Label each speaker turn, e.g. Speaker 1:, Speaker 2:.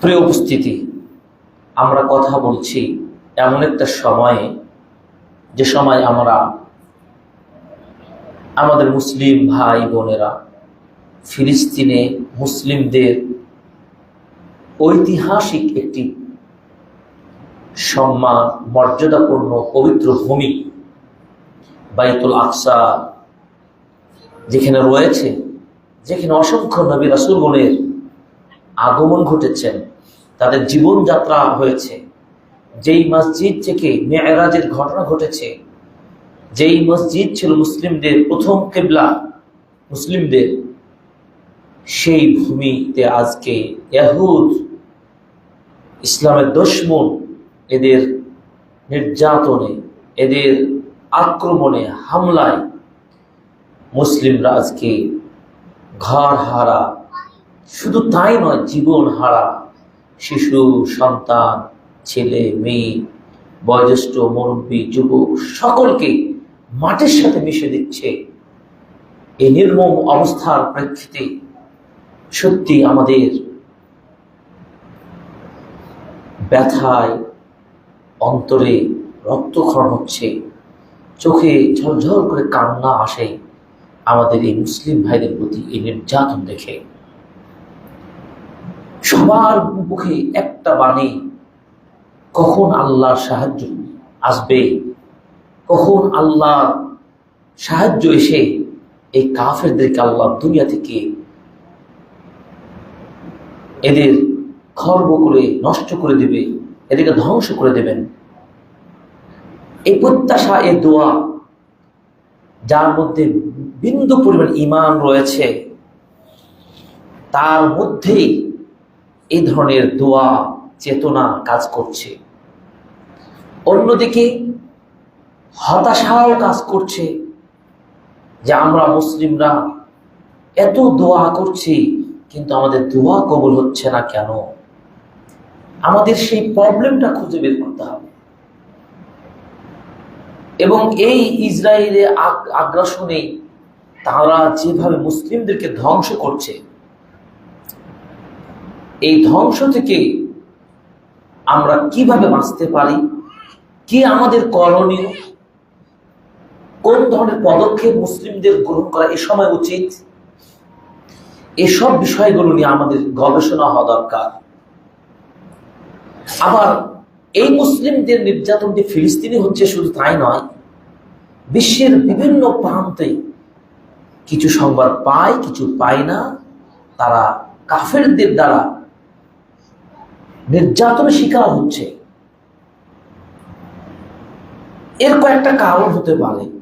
Speaker 1: প্রিয় উপস্থিতি, আমরা কথা বলছি এমন একটা সময়ে, যে সময় আমরা আমাদের মুসলিম ভাই বোনেরা, ফিলিস্তিনে মুসলিমদের ঐতিহাসিক একটি সম্মান, মর্যাদাপূর্ণ, পবিত্র ভূমি, বাইতুল আকসা, যেখানে রয়েছে, যেখানে অসংখ্য নবী রাসুলগণের আগমন ঘটেছেন, তাদের জীবনযাত্রা হয়েছে। যেই মসজিদ থেকে মেয়েরাজের ঘটনা ঘটেছে, যেই মসজিদ ছিল মুসলিমদের প্রথম কেবলা, মুসলিমদের, সেই ভূমিতে আজকে ইয়াহুদ, ইসলামের দুশ্মন, এদের নির্যাতনে, এদের আক্রমণে, হামলায় মুসলিমরা আজকে ঘর হারা শুধু তাই নয়, জীবন হারা, শিশু, সন্তান, ছেলে, মেয়ে, বয়োজ্যেষ্ঠ, মুরব্বী, যুবক, সকলকে মাটির সাথে মিশে দিচ্ছে। এই নির্মম অবস্থার প্রেক্ষিতে সত্যি আমাদের ব্যথায় অন্তরে রক্তক্ষরণ হচ্ছে। চোখে ঝলঝল করে কান্না আসে আমাদের এই মুসলিম ভাইদের প্রতি, এই নির্যাতন দেখে। সবার মুখে একটা বাণী, কখন আল্লাহর সাহায্য আসবে? কখন আল্লাহর সাহায্য এসে এই কাফেরদেরকে আল্লাহ দুনিয়া থেকে এদের খর্ব করে নষ্ট করে দেবে, এদেরকে ধ্বংস করে দেবেন? এই প্রত্যাশা এ দোয়া, যার মধ্যে বিন্দু পরিমাণ ইমান রয়েছে, তার মধ্যেই এই ধরনের দোয়া, চেতনা কাজ করছে। অন্যদিকে হতাশাও কাজ করছে যে আমরা মুসলিমরা এত দোয়া করছি, কিন্তু আমাদের দোয়া কবুল হচ্ছে না কেন? আমাদের সেই প্রবলেমটা খুঁজে বের করতে হবে। এবং এই ইসরায়েলের আগ্রাসনে তারা যেভাবে মুসলিমদেরকে ধ্বংস করছে এই ধ্বংস থেকে আমরা কীভাবে বাঁচতে পারি? কি আমাদের করণীয় কোন ধরনের পদক্ষেপ মুসলিমদের গ্রহণ করা এ সময় উচিত? এসব বিষয়গুলো নিয়ে আমাদের গবেষণা হওয়া দরকার। আবার এই মুসলিমদের নির্যাতনটি ফিলিস্তিনি হচ্ছে শুধু তাই নয়, বিশ্বের বিভিন্ন প্রান্তে কিছু সংবাদ পায়, কিছু পায় না, তারা কাফেরদের দ্বারা নির্যাতনের শিকার হচ্ছে। এর কয়েকটা কারণ হতে পারে।